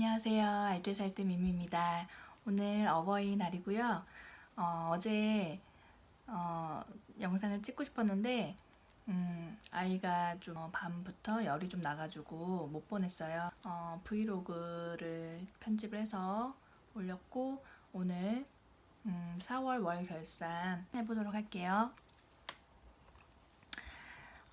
안녕하세요. 알뜰살뜰 미미입니다. 오늘 어버이날이고요. 어, 제 어, 영상을 찍고 싶었는데 음, 아이가 좀 어, 밤부터 열이 좀 나가지고 못 보냈어요. 어, 브이로그를 편집을 해서 올렸고 오늘 음, 4월 월 결산 해보도록 할게요.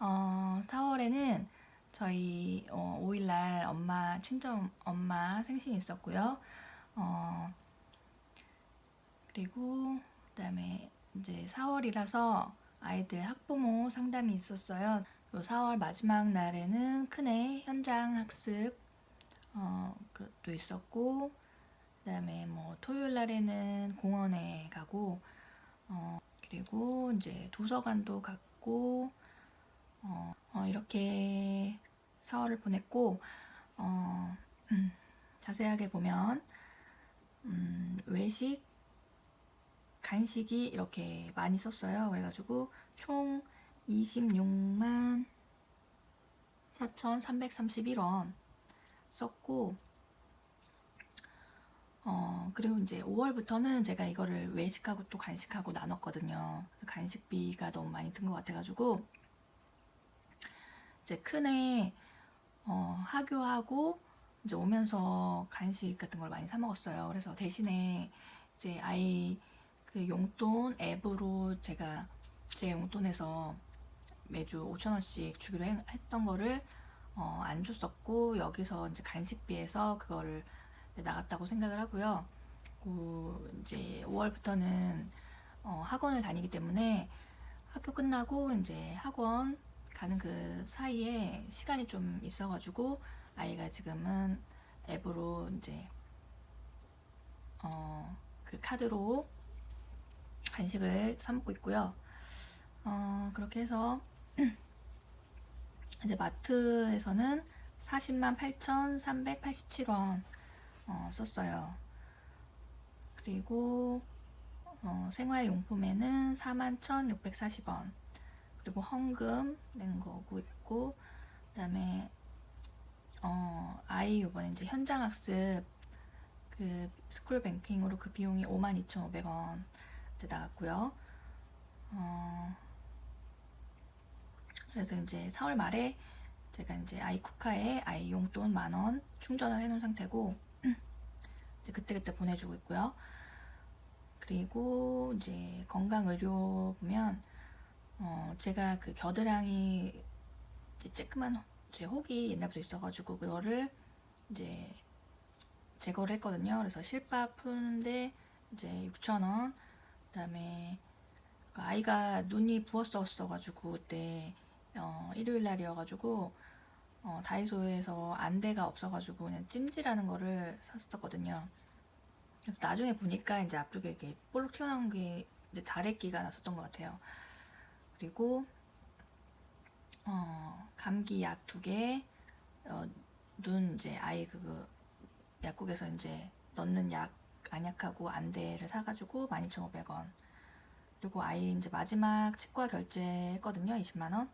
어, 4월에는 저희 어, 5일날 엄마 친정 엄마 생신이 있었고요. 어, 그리고 그다음에 이제 4월이라서 아이들 학부모 상담이 있었어요. 요 4월 마지막 날에는 큰애 현장 학습 어, 그것도 있었고 그다음에 뭐 토요일 날에는 공원에 가고 어, 그리고 이제 도서관도 갔고 어, 어, 이렇게 4월을 보냈고 어, 음, 자세하게 보면 음, 외식 간식이 이렇게 많이 썼어요. 그래가지고 총 26만 4,331원 썼고 어, 그리고 이제 5월부터는 제가 이거를 외식하고 또 간식하고 나눴거든요. 간식비가 너무 많이 든 것 같아가지고 이제 큰애 어, 하교하고 이제 오면서 간식 같은 걸 많이 사 먹었어요. 그래서 대신에 이제 아이 그 용돈 앱으로 제가 제 용돈에서 매주 5천 원씩 주기로 해- 했던 거를 어, 안 줬었고 여기서 이제 간식비에서 그거를 나갔다고 생각을 하고요. 그 이제 5월부터는 어, 학원을 다니기 때문에 학교 끝나고 이제 학원 가는 그 사이에 시간이 좀 있어가지고 아이가 지금은 앱으로 이제 어, 그 카드로 간식을 사 먹고 있고요. 어, 그렇게 해서 이제 마트에서는 40만 8,387원 어, 썼어요. 그리고 어, 생활용품에는 4만 1,640원. 그리고 헌금 낸 거고 있고 그다음에 어, 아이 이번에 이제 현장 학습 그 스쿨 뱅킹으로 그 비용이 52,500원 나갔고요. 어, 그래서 이제 4월 말에 제가 이제 아이 쿠카에 아이 용돈 만 원 충전을 해놓은 상태고 이제 그때그때 보내주고 있고요. 그리고 이제 건강의료 보면 어, 제가 그 겨드랑이 이제 쬐끄만 제 혹이 옛날부터 있어가지고 그거를 이제 제거를 했거든요. 그래서 실밥 푸는데 이제 6,000원. 그다음에 그 아이가 눈이 부었었어가지고 그때 어, 일요일 날이어가지고 어, 다이소에서 안대가 없어가지고 그냥 찜질하는 거를 샀었거든요. 그래서 나중에 보니까 이제 앞쪽에 이렇게 볼록 튀어나온 게 이제 다래끼가 났었던 것 같아요. 그리고 어, 감기 약 두 개, 어, 눈 이제 아이 그 약국에서 이제 넣는 약 안약하고 안대를 사가지고 12,500원. 그리고 아이 이제 마지막 치과 결제했거든요, 20만 원.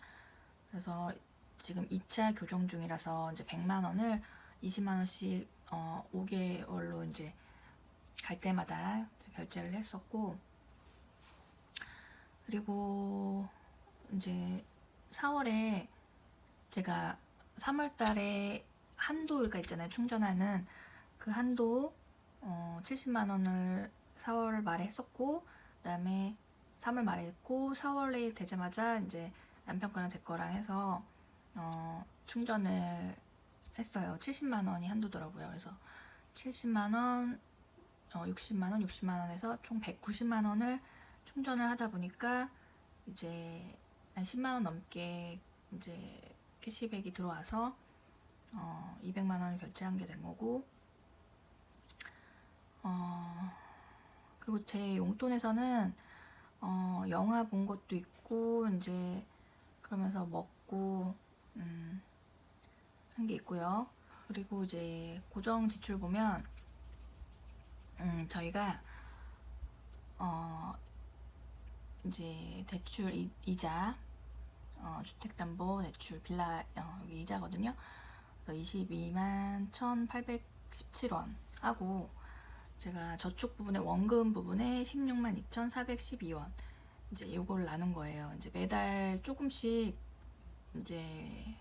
그래서 지금 2차 교정 중이라서 이제 100만 원을 20만 원씩 어, 5개월로 이제 갈 때마다 결제를 했었고 그리고 이제 4월에 제가 3월 달에 한도가 있잖아요. 충전하는 그 한도 어, 70만 원을 4월 말에 했었고 그다음에 3월 말에 했고 4월에 되자마자 이제 남편 거랑 제 거랑 해서 어, 충전을 했어요. 70만 원이 한도더라고요. 그래서 70만 원, 어, 60만 원, 60만 원에서 총 190만 원을 충전을 하다 보니까 이제 한 10만 원 넘게 이제 캐시백이 들어와서 어, 200만 원을 결제한 게 된 거고 어, 그리고 제 용돈에서는 어, 영화 본 것도 있고 이제 그러면서 먹고 음, 한 게 있고요. 그리고 이제 고정 지출 보면 음, 저희가 어, 이제 대출 이, 이자 어, 주택담보 대출 빌라 어, 여기 이자거든요. 그래서 22만 1,800 317원 하고 제가 저축 부분에 원금 부분에 16만 2,412원 이제 이걸 나눈 거예요. 이제 매달 조금씩 이제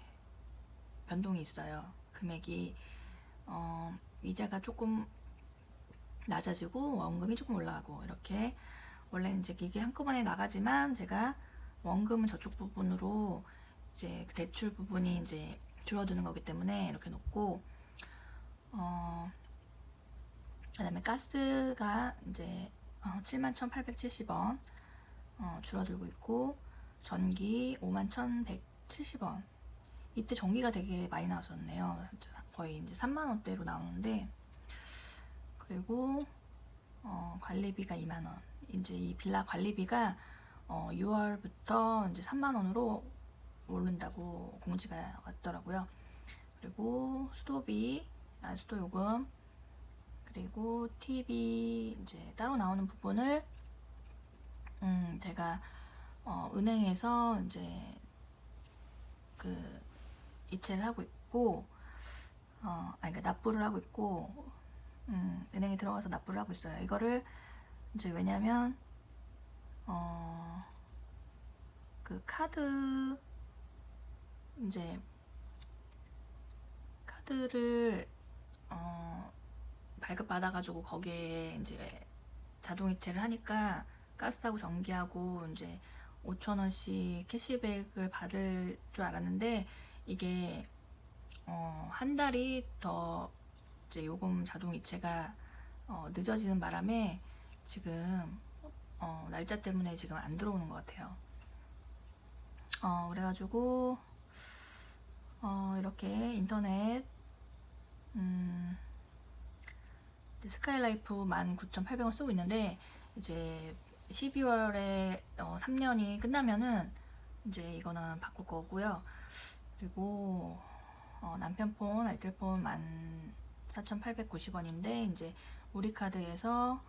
변동이 있어요. 금액이 어, 이자가 조금 낮아지고 원금이 조금 올라가고 이렇게 원래 이제 이게 한꺼번에 나가지만 제가 원금은 저축 부분으로 이제 그 대출 부분이 이제 줄어드는 거기 때문에 이렇게 놓고 어 그다음에 가스가 이제 어, 71,870원 어, 줄어들고 있고 전기 51,170원 이때 전기가 되게 많이 나왔었네요. 거의 이제 3만 원대로 나오는데 그리고 어, 관리비가 2만 원. 이제 이 빌라 관리비가 어, 6월부터 이제 3만 원으로 오른다고 공지가 왔더라고요. 그리고 수도비, 아, 수도 요금, 그리고 TV 이제 따로 나오는 부분을 음, 제가 어, 은행에서 이제 그 이체를 하고 있고 어, 아니 그러니까 납부를 하고 있고 음, 은행에 들어가서 납부를 하고 있어요. 이거를 이제 왜냐면 어, 그 카드 이제 카드를 어, 발급 받아가지고 거기에 이제 자동이체를 하니까 가스하고 전기하고 이제 5천 원씩 캐시백을 받을 줄 알았는데 이게 어, 한 달이 더 이제 요금 자동 이체가 어, 늦어지는 바람에 지금 어, 날짜 때문에 지금 안 들어오는 것 같아요. 어, 그래가지고 어, 이렇게 인터넷 음, 스카이라이프 19,800원 쓰고 있는데 이제 12월에 어, 3년이 끝나면은 이제 이거는 바꿀 거고요. 그리고 어, 남편 폰, 알뜰 폰 14,890원인데 이제 우리 카드에서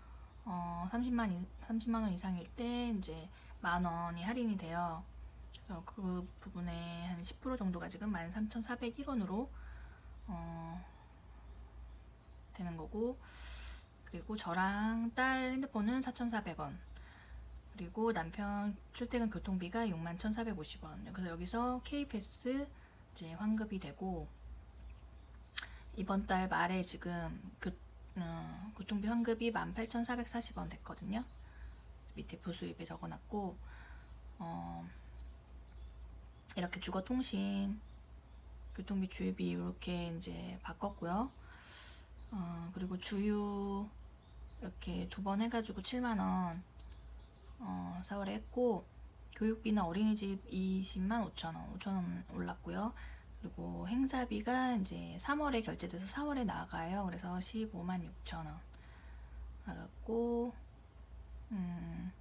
어, 30만 이- 30만 원 이상일 때 이제 만 원이 할인이 돼요. 그래서 그 부분에 한 10% 정도가 지금 13,401원으로 어, 되는 거고 그리고 저랑 딸 핸드폰은 4,400원 그리고 남편 출퇴근 교통비가 61,450원 그래서 여기서 K패스 이제 환급이 되고 이번 달 말에 지금 교, 어, 교통비 환급이 18,440원 됐거든요. 밑에 부수입에 적어놨고 어, 이렇게 주거통신 교통비 주입이 이렇게 이제 바꿨고요. 어, 그리고 주유 이렇게 두 번 해가지고 7만원 어, 4월에 했고 교육비나 어린이집 20만 5천원 5천원 올랐고요 그리고 행사비가 이제 3월에 결제돼서 4월에 나가요 그래서 15만 6천 원 나갔고 음,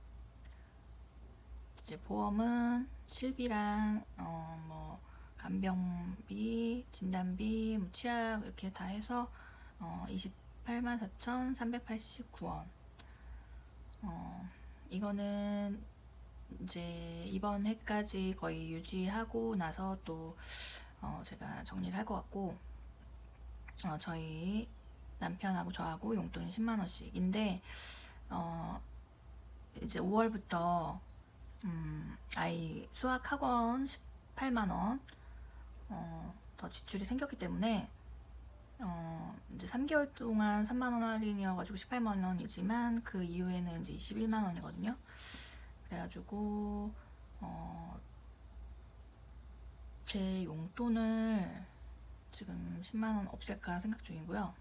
이제 보험은 실비랑 어, 뭐 간병비 진단비 뭐 치약 이렇게 다 해서 어, 28만 4,389원. 어, 이거는 이제 이번 해까지 거의 유지하고 나서 또 어, 제가 정리를 할 것 같고 어, 저희 남편하고 저하고 용돈이 10만 원씩인데 어, 이제 5월부터 음, 아이 수학 학원 18만 원 어, 더 지출이 생겼기 때문에 어, 이제 3개월 동안 3만 원 할인이어가지고 18만 원이지만 그 이후에는 이제 21만 원이거든요. 그래가지고, 어, 제 용돈을 지금 10만원 없앨까 생각 중이고요.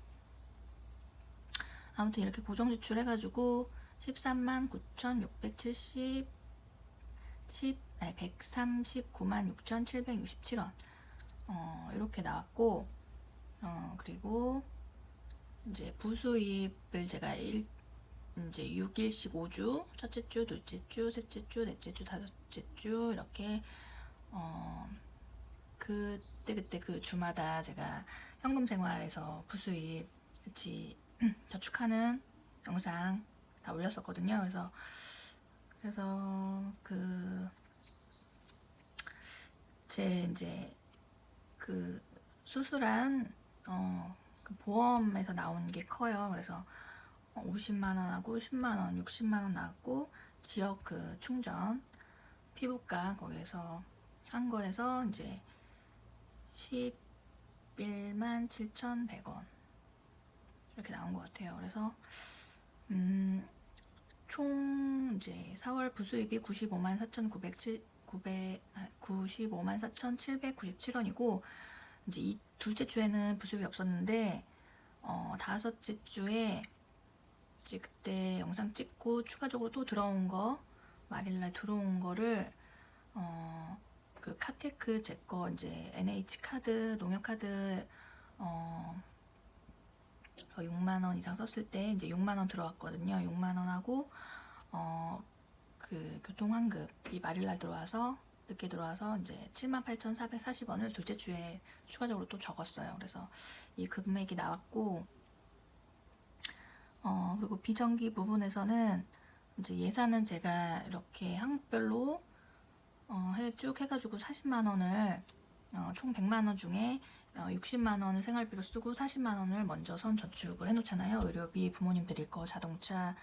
아무튼 이렇게 고정 지출 해가지고 13만 9,670, 10, 아니 139만 6,767원. 어, 이렇게 나왔고, 어, 그리고 이제 부수입을 제가 일, 이제 6일씩 5주, 첫째 주, 둘째 주, 셋째 주, 넷째 주, 다섯째 주 이렇게 어, 그때 그때 그 주마다 제가 현금 생활에서 부수입 같이 저축하는 영상 다 올렸었거든요. 그래서 그래서 그 제 이제 그 수술한 어, 그 보험에서 나온 게 커요. 그래서 50만 원하고 10만 원, 60만 원 나왔고 지역 그 충전 피부과 거기서 한 거에서 이제 11만 7,100원 이렇게 나온 것 같아요. 그래서 음, 총 이제 4월 부수입이 95만 4,907 900, 아, 95만 4,797원이고 이제 이 둘째 주에는 부수입이 없었는데 어, 다섯째 주에 이제 그때 영상 찍고 추가적으로 또 들어온 거 말일날 들어온 거를 어, 그 카테크 제 거 이제 NH 카드 농협 카드 어 6만 원 이상 썼을 때 이제 6만 원 들어왔거든요. 6만 원하고 어 그 교통 환급이 말일 날 들어와서 늦게 들어와서 이제 78,440원을 둘째 주에 추가적으로 또 적었어요. 그래서 이 금액이 나왔고 어 그리고 비정기 부분에서는 이제 예산은 제가 이렇게 항목별로 어, 해, 쭉 해가지고 40만 원을 어, 총 100만 원 중에 어, 60만 원을 생활비로 쓰고 40만 원을 먼저 선 저축을 해놓잖아요. 의료비, 부모님 드릴 거, 자동차,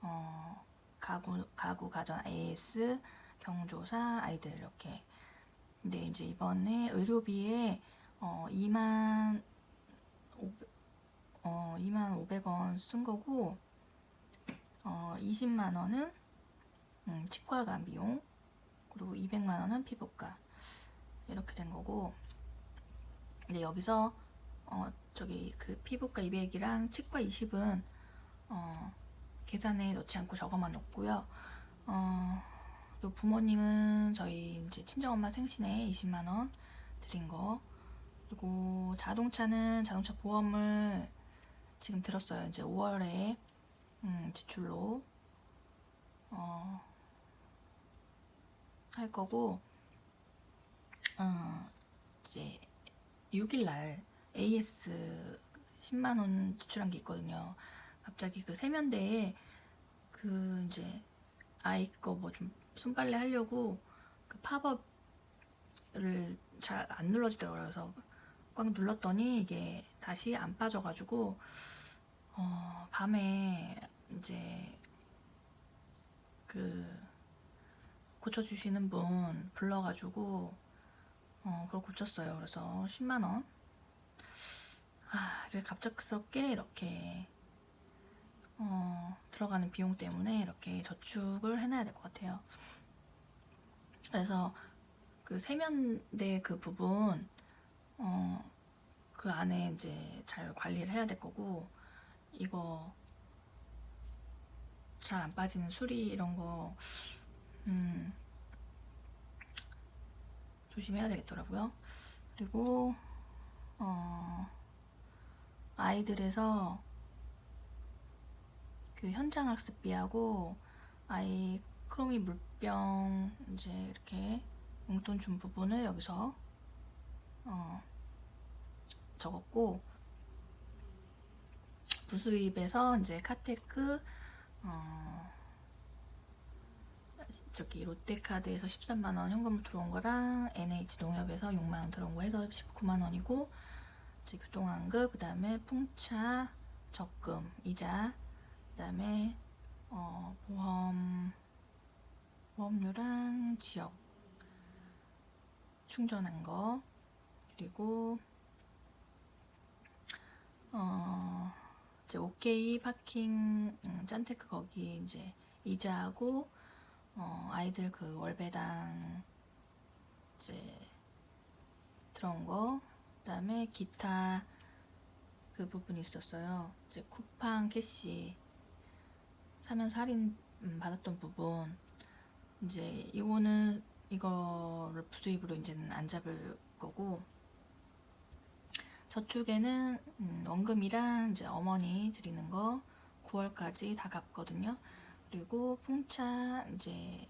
어, 가구, 가구, 가전, AS, 경조사, 아이들 이렇게. 근데 이제 이번에 의료비에 어, 2만 500, 어, 2만 500원 쓴 거고 어, 20만 원은 음, 치과관 비용 그리고 200만 원은 피부과 이렇게 된 거고 근데 여기서 어 저기 그 피부과 200이랑 치과 20은 어 계산에 넣지 않고 저거만 넣고요. 어 그리고 부모님은 저희 이제 친정엄마 생신에 20만 원 드린 거 그리고 자동차는 자동차 보험을 지금 들었어요. 이제 5월에 음, 지출로 어, 할 거고 어, 이제 6일 날 AS 10만 원 지출한 게 있거든요. 갑자기 그 세면대에 그 이제 아이 거 뭐 좀 손빨래 하려고 그 팝업을 잘 안 눌러지더라고요. 그래서 꽉 눌렀더니 이게 다시 안 빠져가지고 어, 밤에 이제 그 고쳐주시는 분 불러가지고 어, 그걸 고쳤어요. 그래서 10만 원. 아, 이렇게 갑작스럽게 이렇게 어, 들어가는 비용 때문에 이렇게 저축을 해놔야 될 것 같아요. 그래서 그 세면대 그 부분 어, 그 안에 이제 잘 관리를 해야 될 거고 이거 잘 안 빠지는 수리 이런 거 음, 조심해야 되겠더라고요. 그리고 어, 아이들에서 그 현장 학습비하고 아이 크로미 물병 이제 이렇게 용돈 준 부분을 여기서 어, 적었고 부수입에서 이제 카테크 어, 저기 롯데카드에서 13만 원 현금으로 들어온 거랑 NH 농협에서 6만 원 들어온 거 해서 19만 원이고 이제 교통환급 그 다음에 풍차 적금 이자 그 다음에 어, 보험 보험료랑 지역 충전한 거 그리고 어 이제 오케이 파킹 음, 짠테크 거기 이제 이자하고 어 아이들 그 월배당 이제 들어온 거 그다음에 기타 그 부분이 있었어요. 이제 쿠팡 캐시 사면서 할인 음, 받았던 부분 이제 이거는 이거를 부수입으로 이제는 안 잡을 거고 저축에는 음, 원금이랑 이제 어머니 드리는 거 9월까지 다 갚거든요. 그리고 풍차 이제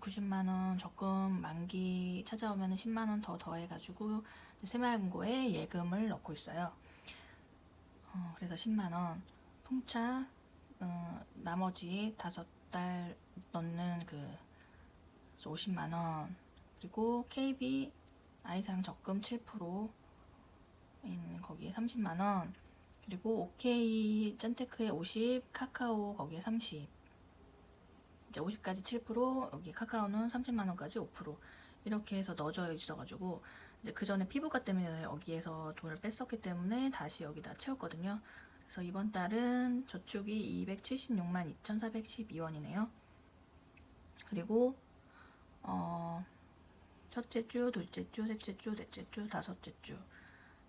90만 원 적금 만기 찾아오면 10만 원 더 더해가지고 새마을금고에 예금을 넣고 있어요. 어, 그래서 10만 원. 풍차 어, 나머지 다섯 달 넣는 그 50만 원. 그리고 KB 아이상 적금 7% 있는 거기에 30만 원. 그리고 OK 짠테크에 50 카카오 거기에 30 이제 50까지 7% 여기 카카오는 30만 원까지 5% 이렇게 해서 넣어져 있어가지고 이제 그 전에 피부과 때문에 여기에서 돈을 뺐었기 때문에 다시 여기다 채웠거든요. 그래서 이번 달은 저축이 276만 2,412원이네요. 그리고 어, 첫째 주, 둘째 주, 셋째 주, 넷째 주, 다섯째 주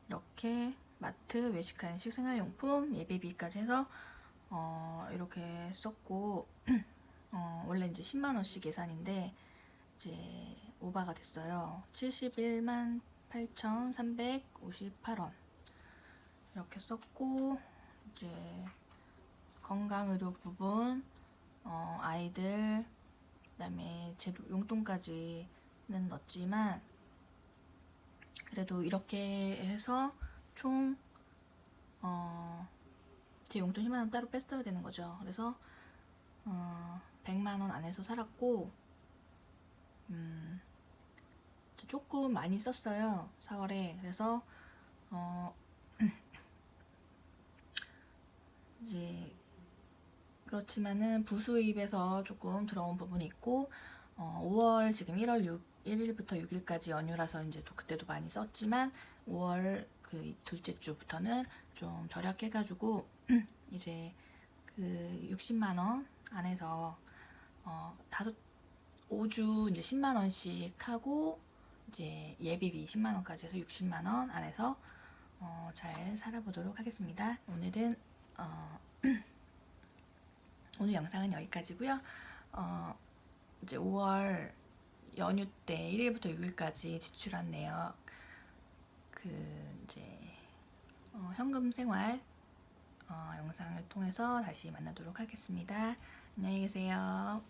이렇게 마트, 외식 간식, 생활용품, 예비비까지 해서 어, 이렇게 썼고 어, 원래 이제 10만 원씩 예산인데 이제 오바가 됐어요. 71만 8,358원 이렇게 썼고 이제 건강의료 부분 어, 아이들 그다음에 제 용돈까지는 넣었지만 그래도 이렇게 해서 총 어, 제 용돈 10만 원 따로 뺐어야 되는 거죠. 그래서 어, 100만 원 안에서 살았고 음, 조금 많이 썼어요. 4월에. 그래서 어, 이제 그렇지만은 부수입에서 조금 들어온 부분이 있고 어, 5월 지금 1월 6, 1일부터 6일까지 연휴라서 이제 또 그때도 많이 썼지만 5월 그 둘째 주부터는 좀 절약해가지고 이제 그 60만 원 안에서 어, 다섯 5주 이제 10만 원씩 하고 이제 예비비 10만 원까지 해서 60만 원 안에서 어, 잘 살아보도록 하겠습니다. 오늘은 어, 오늘 영상은 여기까지고요. 어, 이제 5월 연휴 때 1일부터 6일까지 지출한 내역 그 이제 어, 현금 생활 어, 영상을 통해서 다시 만나도록 하겠습니다. 안녕히 계세요.